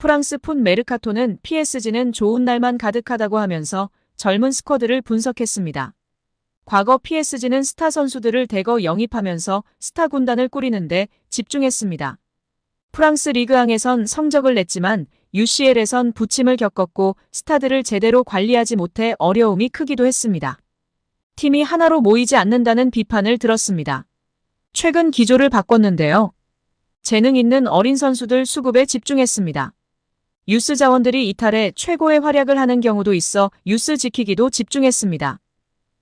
프랑스 푼 메르카토는 PSG는 좋은 날만 가득하다고 하면서 젊은 스쿼드를 분석했습니다. 과거 PSG는 스타 선수들을 대거 영입하면서 스타 군단을 꾸리는데 집중했습니다. 프랑스 리그왕에선 성적을 냈지만 UCL에선 부침을 겪었고 스타들을 제대로 관리하지 못해 어려움이 크기도 했습니다. 팀이 하나로 모이지 않는다는 비판을 들었습니다. 최근 기조를 바꿨는데요. 재능 있는 어린 선수들 수급에 집중했습니다. 유스 자원들이 이탈해 최고의 활약을 하는 경우도 있어 유스 지키기도 집중했습니다.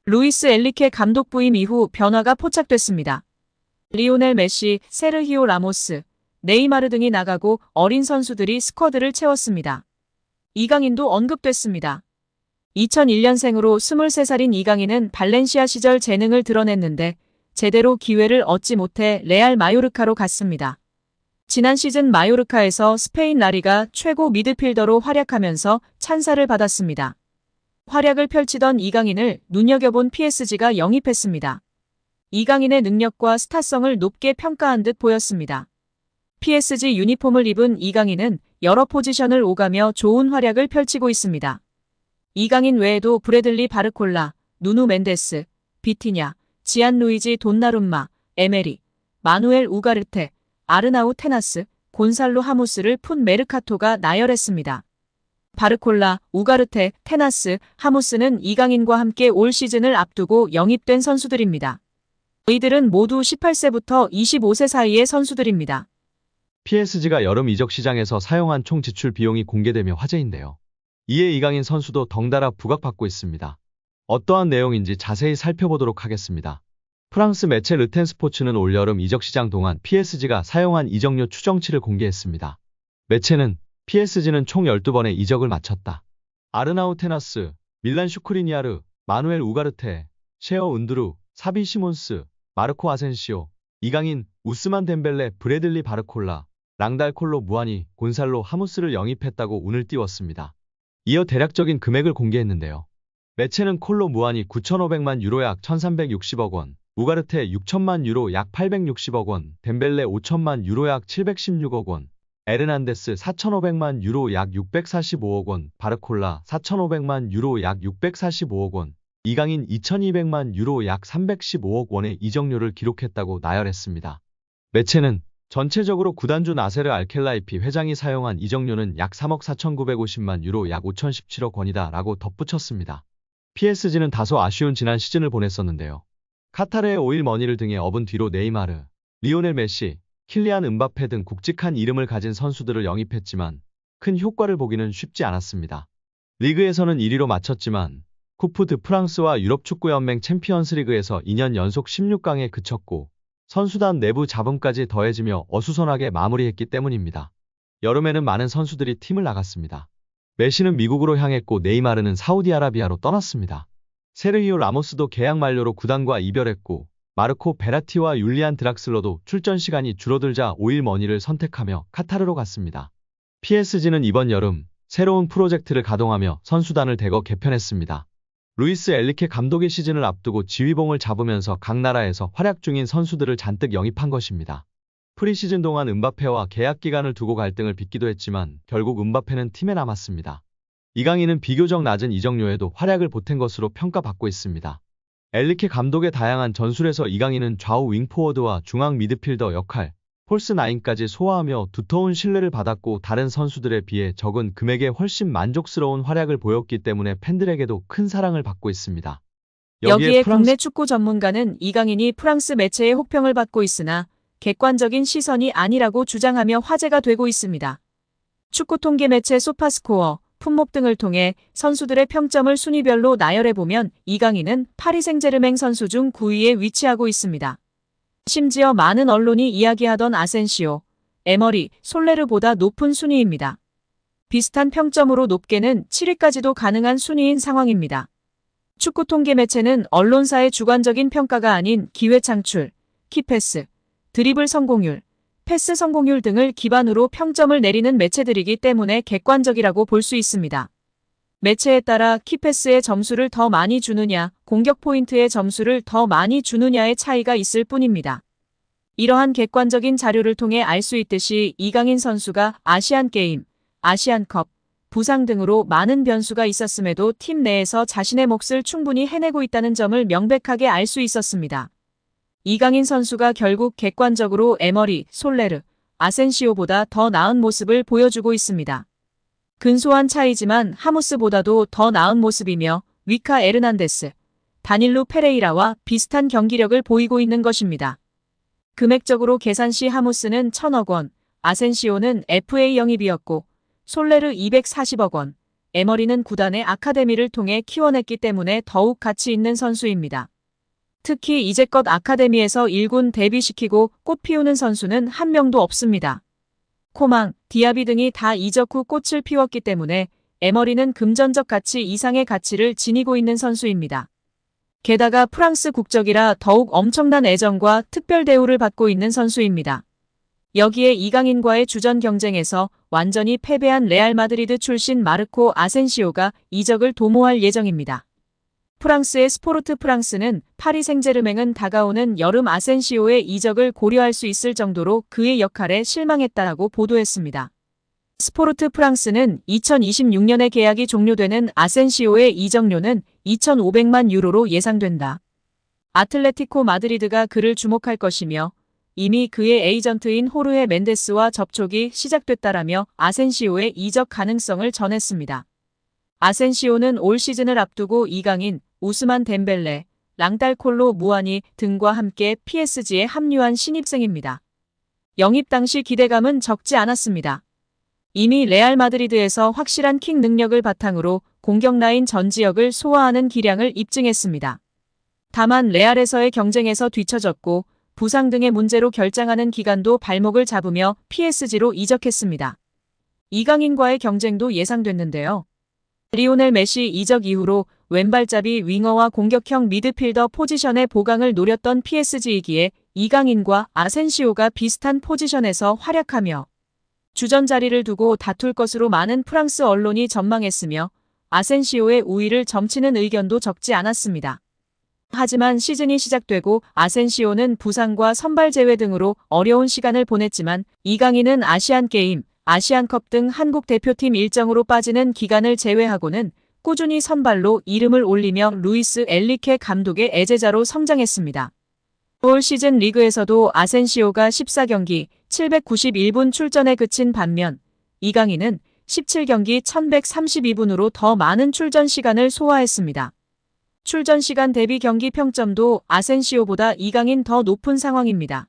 루이스 엘리케 감독 부임 이후 변화가 포착됐습니다. 리오넬 메시, 세르히오 라모스, 네이마르 등이 나가고 어린 선수들이 스쿼드를 채웠습니다. 이강인도 언급됐습니다. 2001년생으로 23살인 이강인은 발렌시아 시절 재능을 드러냈는데 제대로 기회를 얻지 못해 레알 마요르카로 갔습니다. 지난 시즌 마요르카에서 스페인 라리가 최고 미드필더로 활약하면서 찬사를 받았습니다. 활약을 펼치던 이강인을 눈여겨본 PSG가 영입했습니다. 이강인의 능력과 스타성을 높게 평가한 듯 보였습니다. PSG 유니폼을 입은 이강인은 여러 포지션을 오가며 좋은 활약을 펼치고 있습니다. 이강인 외에도 브래들리 바르콜라, 누누 멘데스, 비티냐, 지안 루이지 돈나룸마, 에메리, 마누엘 우가르테, 아르나우 테나스, 곤살로 하무스를 푼 메르카토가 나열했습니다. 바르콜라, 우가르테, 테나스, 하무스는 이강인과 함께 올 시즌을 앞두고 영입된 선수들입니다. 이들은 모두 18세부터 25세 사이의 선수들입니다. PSG가 여름 이적 시장에서 사용한 총 지출 비용이 공개되며 화제인데요. 이에 이강인 선수도 덩달아 부각받고 있습니다. 어떠한 내용인지 자세히 살펴보도록 하겠습니다. 프랑스 매체 르텐 스포츠는 올여름 이적 시장 동안 PSG가 사용한 이적료 추정치를 공개했습니다. 매체는 PSG는 총 12번의 이적을 마쳤다. 아르나우 테나스, 밀란 슈크리니아르, 마누엘 우가르테, 셰어 은드루, 사비 시몬스, 마르코 아센시오, 이강인, 우스만 덴벨레, 브래들리 바르콜라, 랑달 콜로 무아니, 곤살로 하무스를 영입했다고 운을 띄웠습니다. 이어 대략적인 금액을 공개했는데요. 매체는 콜로 무아니 9,500만 유로 약 1,360억 원, 우가르테 6천만 유로 약 860억 원, 덴벨레 5천만 유로 약 716억 원, 에르난데스 4,500만 유로 약 645억 원, 바르콜라 4,500만 유로 약 645억 원, 이강인 2,200만 유로 약 315억 원의 이적료를 기록했다고 나열했습니다. 매체는 전체적으로 구단주 나세르 알켈라이피 회장이 사용한 이적료는 약 3억 4,950만 유로 약 5,017억 원이다 라고 덧붙였습니다. PSG는 다소 아쉬운 지난 시즌을 보냈었는데요. 카타르의 오일 머니를 등에 업은 뒤로 네이마르, 리오넬 메시, 킬리안 은바페 등 굵직한 이름을 가진 선수들을 영입했지만 큰 효과를 보기는 쉽지 않았습니다. 리그에서는 1위로 마쳤지만 쿠프 드 프랑스와 유럽축구연맹 챔피언스리그에서 2년 연속 16강에 그쳤고 선수단 내부 잡음까지 더해지며 어수선하게 마무리했기 때문입니다. 여름에는 많은 선수들이 팀을 나갔습니다. 메시는 미국으로 향했고 네이마르는 사우디아라비아로 떠났습니다. 세르히오 라모스도 계약 만료로 구단과 이별했고 마르코 베라티와 율리안 드락슬러도 출전 시간이 줄어들자 오일 머니를 선택하며 카타르로 갔습니다. PSG는 이번 여름 새로운 프로젝트를 가동하며 선수단을 대거 개편했습니다. 루이스 엘리케 감독의 시즌을 앞두고 지휘봉을 잡으면서 각 나라에서 활약 중인 선수들을 잔뜩 영입한 것입니다. 프리시즌 동안 은바페와 계약 기간을 두고 갈등을 빚기도 했지만 결국 은바페는 팀에 남았습니다. 이강인은 비교적 낮은 이적료에도 활약을 보탠 것으로 평가받고 있습니다. 엘리케 감독의 다양한 전술에서 이강인은 좌우 윙포워드와 중앙 미드필더 역할, 폴스 9까지 소화하며 두터운 신뢰를 받았고 다른 선수들에 비해 적은 금액에 훨씬 만족스러운 활약을 보였기 때문에 팬들에게도 큰 사랑을 받고 있습니다. 여기에 프랑스- 국내 축구 전문가는 이강인이 프랑스 매체의 혹평을 받고 있으나 객관적인 시선이 아니라고 주장하며 화제가 되고 있습니다. 축구 통계 매체 소파스코어, 품목 등을 통해 선수들의 평점을 순위별로 나열해보면 이강인은 파리 생제르맹 선수 중 9위에 위치하고 있습니다. 심지어 많은 언론이 이야기하던 아센시오, 에머리, 솔레르보다 높은 순위입니다. 비슷한 평점으로 높게는 7위까지도 가능한 순위인 상황입니다. 축구 통계 매체는 언론사의 주관적인 평가가 아닌 기회 창출, 키패스, 드리블 성공률, 패스 성공률 등을 기반으로 평점을 내리는 매체들이기 때문에 객관적이라고 볼 수 있습니다. 매체에 따라 키패스의 점수를 더 많이 주느냐, 공격 포인트의 점수를 더 많이 주느냐의 차이가 있을 뿐입니다. 이러한 객관적인 자료를 통해 알 수 있듯이 이강인 선수가 아시안 게임, 아시안컵, 부상 등으로 많은 변수가 있었음에도 팀 내에서 자신의 몫을 충분히 해내고 있다는 점을 명백하게 알 수 있었습니다. 이강인 선수가 결국 객관적으로 에머리, 솔레르, 아센시오보다 더 나은 모습을 보여주고 있습니다. 근소한 차이지만 하무스보다도 더 나은 모습이며 위카 에르난데스, 다닐루 페레이라와 비슷한 경기력을 보이고 있는 것입니다. 금액적으로 계산 시 하무스는 1000억 원, 아센시오는 FA 영입이었고 솔레르 240억 원, 에머리는 구단의 아카데미를 통해 키워냈기 때문에 더욱 가치 있는 선수입니다. 특히 이제껏 아카데미에서 1군 데뷔시키고 꽃 피우는 선수는 한 명도 없습니다. 코망, 디아비 등이 다 이적 후 꽃을 피웠기 때문에 에머리는 금전적 가치 이상의 가치를 지니고 있는 선수입니다. 게다가 프랑스 국적이라 더욱 엄청난 애정과 특별 대우를 받고 있는 선수입니다. 여기에 이강인과의 주전 경쟁에서 완전히 패배한 레알 마드리드 출신 마르코 아센시오가 이적을 도모할 예정입니다. 프랑스의 스포르트 프랑스는 파리 생제르맹은 다가오는 여름 아센시오의 이적을 고려할 수 있을 정도로 그의 역할에 실망했다라고 보도했습니다. 스포르트 프랑스는 2026년에 계약이 종료되는 아센시오의 이적료는 2,500만 유로로 예상된다. 아틀레티코 마드리드가 그를 주목할 것이며 이미 그의 에이전트인 호르헤 멘데스와 접촉이 시작됐다라며 아센시오의 이적 가능성을 전했습니다. 아센시오는 올 시즌을 앞두고 이강인, 우스만 덴벨레, 랑달콜로 무아니 등과 함께 PSG에 합류한 신입생입니다. 영입 당시 기대감은 적지 않았습니다. 이미 레알 마드리드에서 확실한 킥 능력을 바탕으로 공격 라인 전 지역을 소화하는 기량을 입증했습니다. 다만 레알에서의 경쟁에서 뒤처졌고 부상 등의 문제로 결장하는 기간도 발목을 잡으며 PSG로 이적했습니다. 이강인과의 경쟁도 예상됐는데요. 리오넬 메시 이적 이후로 왼발잡이 윙어와 공격형 미드필더 포지션의 보강을 노렸던 PSG이기에 이강인과 아센시오가 비슷한 포지션에서 활약하며 주전 자리를 두고 다툴 것으로 많은 프랑스 언론이 전망했으며 아센시오의 우위를 점치는 의견도 적지 않았습니다. 하지만 시즌이 시작되고 아센시오는 부상과 선발 제외 등으로 어려운 시간을 보냈지만 이강인은 아시안게임, 아시안컵 등 한국 대표팀 일정으로 빠지는 기간을 제외하고는 꾸준히 선발로 이름을 올리며 루이스 엘리케 감독의 애제자로 성장했습니다. 올 시즌 리그에서도 아센시오가 14경기 791분 출전에 그친 반면 이강인은 17경기 1132분으로 더 많은 출전 시간을 소화했습니다. 출전 시간 대비 경기 평점도 아센시오보다 이강인 더 높은 상황입니다.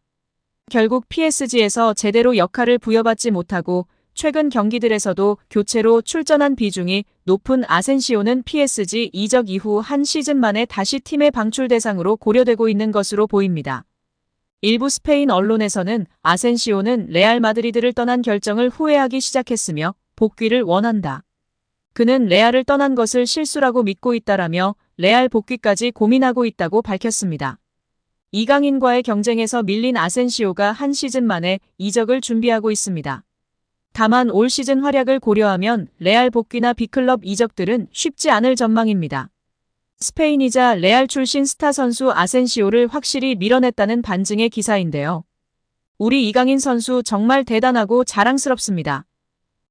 결국 PSG에서 제대로 역할을 부여받지 못하고 최근 경기들에서도 교체로 출전한 비중이 높은 아센시오는 PSG 이적 이후 한 시즌 만에 다시 팀의 방출 대상으로 고려되고 있는 것으로 보입니다. 일부 스페인 언론에서는 아센시오는 레알 마드리드를 떠난 결정을 후회하기 시작했으며 복귀를 원한다. 그는 레알을 떠난 것을 실수라고 믿고 있다라며 레알 복귀까지 고민하고 있다고 밝혔습니다. 이강인과의 경쟁에서 밀린 아센시오가 한 시즌 만에 이적을 준비하고 있습니다. 다만 올 시즌 활약을 고려하면 레알 복귀나 B클럽 이적들은 쉽지 않을 전망입니다. 스페인이자 레알 출신 스타 선수 아센시오를 확실히 밀어냈다는 반증의 기사인데요. 우리 이강인 선수 정말 대단하고 자랑스럽습니다.